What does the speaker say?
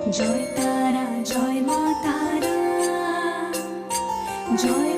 জয় তারা জয় মা তারা জয়